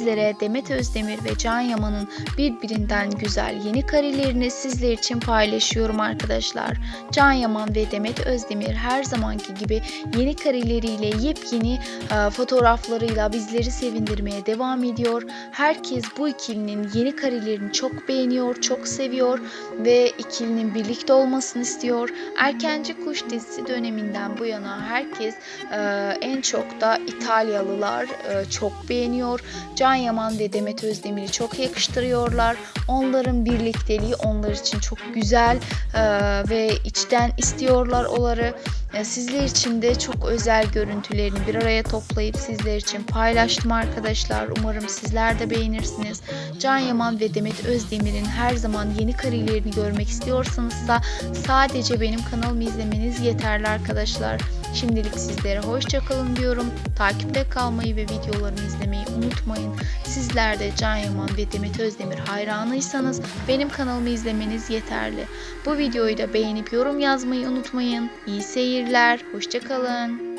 sizlere Demet Özdemir ve Can Yaman'ın birbirinden güzel yeni karelerini sizler için paylaşıyorum arkadaşlar. Can Yaman ve Demet Özdemir her zamanki gibi yeni kareleriyle yepyeni e, fotoğraflarıyla bizleri sevindirmeye devam ediyor. Herkes bu ikilinin yeni karelerini çok beğeniyor, çok seviyor ve ikilinin birlikte olmasını istiyor. Erkenci Kuş dizisi döneminden bu yana herkes e, en çok da İtalyalılar e, çok beğeniyor. Can Yaman ve Demet Özdemir'i çok yakıştırıyorlar. Onların birlikteliği onlar için çok güzel e, ve içten istiyorlar onları. E, Sizler için de çok özel görüntülerini bir araya toplayıp sizler için paylaştım arkadaşlar. Umarım sizler de beğenirsiniz. Can Yaman ve Demet Özdemir'in her zaman yeni karelerini görmek istiyorsanızsa sadece benim kanalımı izlemeniz yeterli arkadaşlar. Şimdilik sizlere hoşça kalın diyorum. Takipte kalmayı ve videolarımı izlemeyi unutmayın. Sizler de Can Yaman ve Demet Özdemir hayranıysanız benim kanalımı izlemeniz yeterli. Bu videoyu da beğenip yorum yazmayı unutmayın. İyi seyirler, hoşça kalın.